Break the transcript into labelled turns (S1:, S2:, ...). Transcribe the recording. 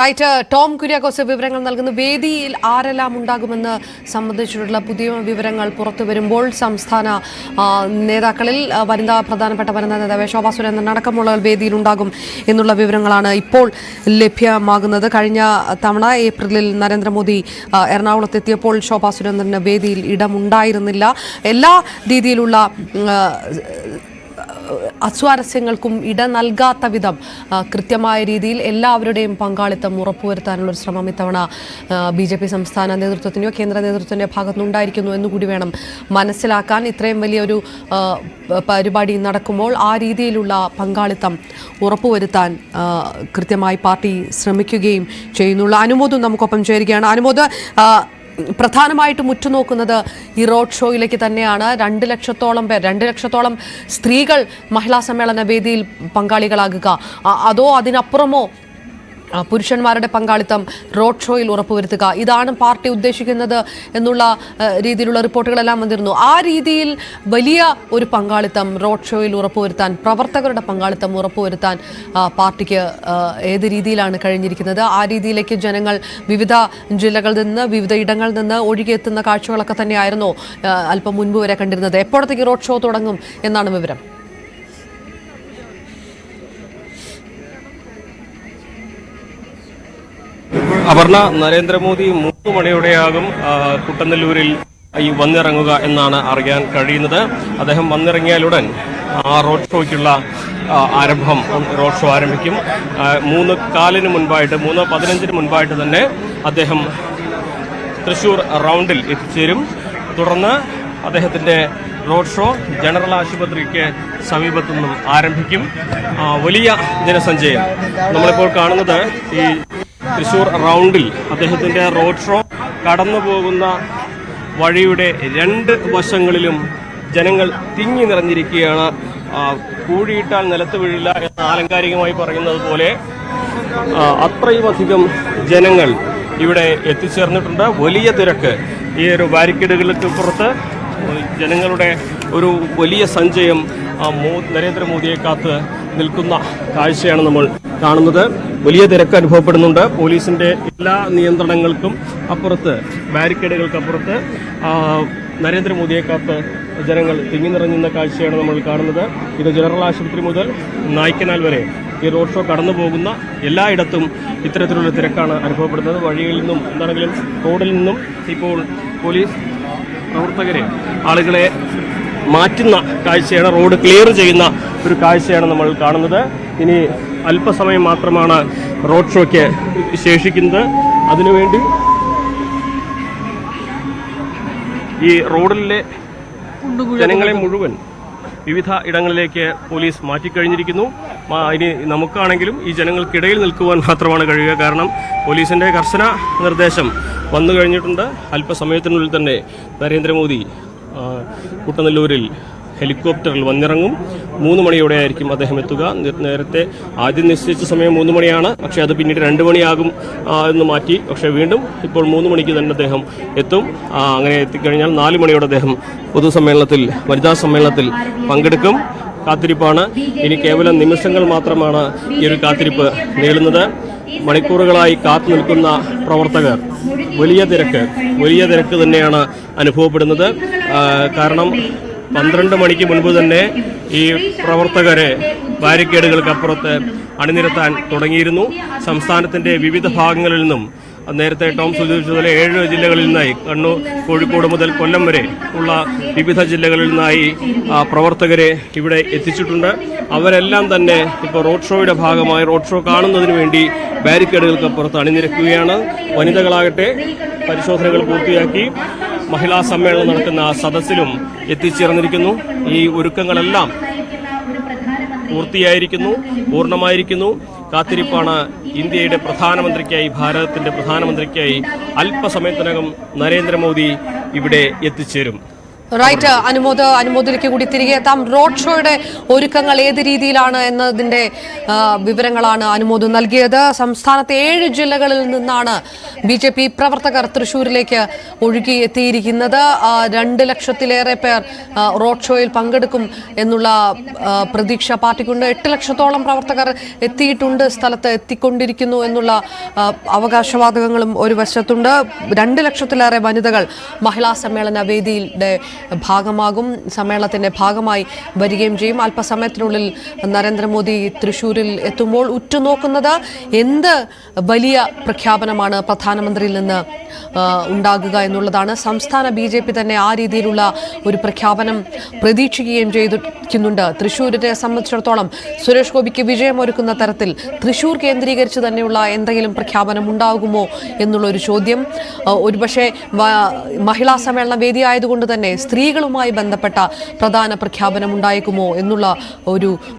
S1: Right Tom Kuriakose വിവരങ്ങൾ നൽകുന്നു. വേദിയിൽ ആരെല്ലാം ഉണ്ടാകുമെന്ന് സംബന്ധിച്ചിട്ടുള്ള പുതിയ വിവരങ്ങൾ പുറത്തു വരുമ്പോൾ സംസ്ഥാന നേതാക്കളിൽ വനിതാ പ്രധാനപ്പെട്ട വനിതാ നേതാവ് ശോഭാ സുരേന്ദ്രൻ അടക്കമുള്ളവർ വേദിയിൽ ഉണ്ടാകും എന്നുള്ള വിവരങ്ങളാണ് ഇപ്പോൾ ലഭ്യമാകുന്നത്. കഴിഞ്ഞ തവണ ഏപ്രിലിൽ നരേന്ദ്രമോദി എറണാകുളത്ത് എറണാകുളത്തെത്തിയപ്പോൾ ശോഭാ സുരേന്ദ്രന് വേദിയിൽ ഇടമുണ്ടായിരുന്നില്ല. എല്ലാ രീതിയിലുള്ള അസ്വാരസ്യങ്ങൾക്കും ഇട നൽകാത്ത വിധം കൃത്യമായ രീതിയിൽ എല്ലാവരുടെയും പങ്കാളിത്തം ഉറപ്പുവരുത്താനുള്ള ഒരു ശ്രമം ഇത്തവണ ബി ജെ പി സംസ്ഥാന നേതൃത്വത്തിന്റെയോ കേന്ദ്ര നേതൃത്വത്തിന്റെ ഭാഗത്തുനിന്നുണ്ടായിരിക്കുന്നു എന്നുകൂടി വേണം മനസ്സിലാക്കാൻ. ഇത്രയും വലിയൊരു പരിപാടി നടക്കുമ്പോൾ ആ രീതിയിലുള്ള പങ്കാളിത്തം ഉറപ്പുവരുത്താൻ കൃത്യമായി പാർട്ടി ശ്രമിക്കുകയും ചെയ്യുന്നുള്ള. അനുമോദം നമുക്കൊപ്പം ചേരുകയാണ്. അനുമോദ് പ്രധാനമായിട്ടും ഉറ്റുനോക്കുന്നത് ഈ റോഡ് ഷോയിലേക്ക് തന്നെയാണ്. രണ്ട് ലക്ഷത്തോളം പേർ രണ്ട് ലക്ഷത്തോളം സ്ത്രീകൾ മഹിളാ സമ്മേളന വേദിയിൽ പങ്കാളികളാകുക. അതോ അതിനപ്പുറമോ പുരുഷന്മാരുടെ പങ്കാളിത്തം റോഡ് ഷോയിൽ ഉറപ്പുവരുത്തുക. ഇതാണ് പാർട്ടി ഉദ്ദേശിക്കുന്നത് എന്നുള്ള രീതിയിലുള്ള റിപ്പോർട്ടുകളെല്ലാം വന്നിരുന്നു. ആ രീതിയിൽ വലിയ ഒരു പങ്കാളിത്തം റോഡ് ഷോയിൽ ഉറപ്പുവരുത്താൻ പ്രവർത്തകരുടെ പങ്കാളിത്തം ഉറപ്പുവരുത്താൻ പാർട്ടിക്ക് ഏത് രീതിയിലാണ് കഴിഞ്ഞിരിക്കുന്നത്? ആ രീതിയിലേക്ക് ജനങ്ങൾ വിവിധ ജില്ലകളിൽ നിന്ന് വിവിധ ഇടങ്ങളിൽ നിന്ന് ഒഴുകിയെത്തുന്ന കാഴ്ചകളൊക്കെ തന്നെയായിരുന്നു അല്പം മുൻപ് വരെ കണ്ടിരുന്നത്. എപ്പോഴത്തേക്ക് റോഡ് ഷോ തുടങ്ങും എന്നാണ് വിവരം?
S2: അപർണ നരേന്ദ്രമോദി മൂന്ന് മണിയോടെയാകും കുട്ടനെല്ലൂരിൽ ഈ വന്നിറങ്ങുക എന്നാണ് അറിയാൻ കഴിയുന്നത്. അദ്ദേഹം വന്നിറങ്ങിയാലുടൻ ആ റോഡ് ഷോയ്ക്കുള്ള ആരംഭം റോഡ് ഷോ ആരംഭിക്കും. മൂന്ന് കാലിന് മുൻപായിട്ട് മൂന്ന് പതിനഞ്ചിന് മുൻപായിട്ട് തന്നെ അദ്ദേഹം തൃശൂർ റൗണ്ടിൽ എത്തിച്ചേരും. തുടർന്ന് അദ്ദേഹത്തിന്റെ റോഡ് ഷോ ജനറൽ ആശുപത്രിക്ക് സമീപത്തു നിന്നും ആരംഭിക്കും വലിയ ജനസഞ്ചയം നമ്മളിപ്പോൾ കാണുന്നത് ഈ തൃശൂർ റൗണ്ടിൽ അദ്ദേഹത്തിന്റെ റോഡ് ഷോ കടന്നു പോകുന്ന വഴിയുടെ രണ്ട് വശങ്ങളിലും ജനങ്ങൾ തിങ്ങി നിറഞ്ഞിരിക്കുകയാണ്. കൂടിയിട്ടാൽ നിലത്ത് വീഴില്ല എന്ന് ആലങ്കാരികമായി പറയുന്നത് പോലെ അത്രയുമധികം ജനങ്ങൾ ഇവിടെ എത്തിച്ചേർന്നിട്ടുണ്ട്. വലിയ തിരക്ക് ഈ ഒരു ബാരിക്കേഡുകൾക്ക് പുറത്ത്. ജനങ്ങളുടെ ഒരു വലിയ സഞ്ചയം നരേന്ദ്രമോദിയെ കാത്ത് നിൽക്കുന്ന കാഴ്ചയാണ് നമ്മൾ കാണുന്നത്. വലിയ തിരക്ക് അനുഭവപ്പെടുന്നുണ്ട്. പോലീസിന്റെ എല്ലാ നിയന്ത്രണങ്ങൾക്കും അപ്പുറത്ത് ബാരിക്കേഡുകൾക്കപ്പുറത്ത് നരേന്ദ്രമോദിയെ കാത്ത് ജനങ്ങൾ തിങ്ങി നിറഞ്ഞുന്ന കാഴ്ചയാണ് നമ്മൾ കാണുന്നത്. ഇത് ജനറൽ ആശുപത്രി മുതൽ നായ്ക്കനാൽ വരെ ഈ റോഡ് ഷോ കടന്നു പോകുന്ന എല്ലായിടത്തും ഇത്തരത്തിലുള്ള തിരക്കാണ് അനുഭവപ്പെടുന്നത്. വഴിയിൽ നിന്നും എന്താണെങ്കിലും റോഡിൽ നിന്നും ഇപ്പോൾ പോലീസ് പ്രവർത്തകരെ ആളുകളെ മാറ്റുന്ന കാഴ്ചയാണ് റോഡ് ക്ലിയർ ചെയ്യുന്ന ഒരു കാഴ്ചയാണ് നമ്മൾ കാണുന്നത്. ഇനി അല്പസമയം മാത്രമാണ് റോഡ് ഷോയ്ക്ക് ശേഷിക്കുന്നത്. അതിനുവേണ്ടി ഈ റോഡിലെ ജനങ്ങളെ മുഴുവൻ വിവിധ ഇടങ്ങളിലേക്ക് പോലീസ് മാറ്റിക്കഴിഞ്ഞിരിക്കുന്നു. ഇനി നമുക്കാണെങ്കിലും ഈ ജനങ്ങൾക്കിടയിൽ നിൽക്കുവാൻ മാത്രമാണ് കഴിയുക. കാരണം പോലീസിന്റെ കർശന നിർദ്ദേശം വന്നു കഴിഞ്ഞിട്ടുണ്ട്. അല്പസമയത്തിനുള്ളിൽ തന്നെ നരേന്ദ്രമോദി കുട്ടനെല്ലൂരിൽ ഹെലികോപ്റ്ററിൽ വന്നിറങ്ങും. മൂന്ന് മണിയോടെ ആയിരിക്കും അദ്ദേഹം എത്തുക. നേരത്തെ ആദ്യം നിശ്ചയിച്ച സമയം മൂന്ന് മണിയാണ്. പക്ഷേ അത് പിന്നീട് രണ്ട് മണിയാകും എന്ന് മാറ്റി. പക്ഷേ വീണ്ടും ഇപ്പോൾ മൂന്ന് മണിക്ക് തന്നെ അദ്ദേഹം എത്തും. അങ്ങനെ എത്തിക്കഴിഞ്ഞാൽ നാല് മണിയോടെ അദ്ദേഹം പൊതുസമ്മേളനത്തിൽ വനിതാ സമ്മേളനത്തിൽ പങ്കെടുക്കും. കാത്തിരിപ്പാണ്. ഇനി കേവലം നിമിഷങ്ങൾ മാത്രമാണ് ഈ ഒരു കാത്തിരിപ്പ് നീളുന്നത്. മണിക്കൂറുകളായി കാത്തു നിൽക്കുന്ന പ്രവർത്തകർ വലിയ തിരക്ക് വലിയ തിരക്ക് തന്നെയാണ് അനുഭവപ്പെടുന്നത്. കാരണം പന്ത്രണ്ട് മണിക്ക് മുൻപ് തന്നെ ഈ പ്രവർത്തകരെ ബാരിക്കേഡുകൾക്കപ്പുറത്ത് അണിനിരത്താൻ തുടങ്ങിയിരുന്നു. സംസ്ഥാനത്തിന്റെ വിവിധ ഭാഗങ്ങളിൽ നിന്നും നേരത്തെ ടോം സൂചിപ്പിച്ചതുപോലെ ഏഴ് ജില്ലകളിൽ നിന്നായി കണ്ണൂർ കോഴിക്കോട് മുതൽ കൊല്ലം വരെ ഉള്ള വിവിധ ജില്ലകളിൽ നിന്നായി പ്രവർത്തകരെ ഇവിടെ എത്തിച്ചിട്ടുണ്ട്. അവരെല്ലാം തന്നെ ഇപ്പോൾ റോഡ് ഷോയുടെ ഭാഗമായി റോഡ് ഷോ കാണുന്നതിന് വേണ്ടി ബാരിക്കേഡുകൾക്കപ്പുറത്ത് അണിനിരക്കുകയാണ്. വനിതകളാകട്ടെ പരിശോധനകൾ പൂർത്തിയാക്കി. മഹിളാ സമ്മേളനം നടക്കുന്ന സദസ്സിലും എത്തിച്ചേർന്നിരിക്കുന്നു. ഈ ഒരുക്കങ്ങളെല്ലാം പൂർത്തിയായിരിക്കുന്നു പൂർണമായിരിക്കുന്നു. കാത്തിരിപ്പാണ് ഇന്ത്യയുടെ പ്രധാനമന്ത്രിക്കായി ഭാരതത്തിന്റെ പ്രധാനമന്ത്രിക്കായി അല്പസമയത്തിനകം നരേന്ദ്രമോദി ഇവിടെ എത്തിച്ചേരും.
S1: റൈറ്റ് അനുമോദ അനുമോദിലേക്ക് കൂടി തിരികെ എത്താം. റോഡ് ഷോയുടെ ഒരുക്കങ്ങൾ ഏത് രീതിയിലാണ് എന്നതിന്റെ വിവരങ്ങളാണ് അനുമോദ് നൽകിയത്. സംസ്ഥാനത്തെ ഏഴ് ജില്ലകളിൽ നിന്നാണ് ബി ജെ പി പ്രവർത്തകർ തൃശൂരിലേക്ക് ഒഴുകി എത്തിയിരിക്കുന്നത് രണ്ട് ലക്ഷത്തിലേറെ പേർ റോഡ് ഷോയിൽ പങ്കെടുക്കും എന്നുള്ള പ്രതീക്ഷ പാർട്ടിക്കുണ്ട്. എട്ട് ലക്ഷത്തോളം പ്രവർത്തകർ എത്തിയിട്ടുണ്ട് സ്ഥലത്ത് എത്തിക്കൊണ്ടിരിക്കുന്നു എന്നുള്ള അവകാശവാദങ്ങളും ഒരു വശത്തുണ്ട്. രണ്ട് ലക്ഷത്തിലേറെ വനിതകൾ മഹിളാ സമ്മേളന വേദിയുടെ ഭാഗമാകും. സമ്മേളനത്തിന്റെ ഭാഗമായി വരികയും ചെയ്യും. അല്പസമയത്തിനുള്ളിൽ നരേന്ദ്രമോദി തൃശൂരിൽ എത്തുമ്പോൾ ഉറ്റുനോക്കുന്നത് എന്ത് വലിയ പ്രഖ്യാപനമാണ് പ്രധാനമന്ത്രിയിൽ നിന്ന് ഉണ്ടാകുക എന്നുള്ളതാണ്. സംസ്ഥാന ബി തന്നെ ആ രീതിയിലുള്ള ഒരു പ്രഖ്യാപനം പ്രതീക്ഷിക്കുകയും ചെയ്തിരിക്കുന്നുണ്ട്. തൃശ്ശൂരിനെ സംബന്ധിച്ചിടത്തോളം സുരേഷ് ഗോപിക്ക് വിജയമൊരുക്കുന്ന തരത്തിൽ തൃശൂർ കേന്ദ്രീകരിച്ച് തന്നെയുള്ള എന്തെങ്കിലും പ്രഖ്യാപനം ഉണ്ടാകുമോ എന്നുള്ളൊരു ചോദ്യം. ഒരുപക്ഷെ മഹിളാ സമ്മേളന വേദിയായതുകൊണ്ട് തന്നെ സ്ത്രീകളുമായി ബന്ധപ്പെട്ട പ്രധാന പ്രഖ്യാപനം ഉണ്ടായേക്കുമോ എന്നുള്ള ഒരു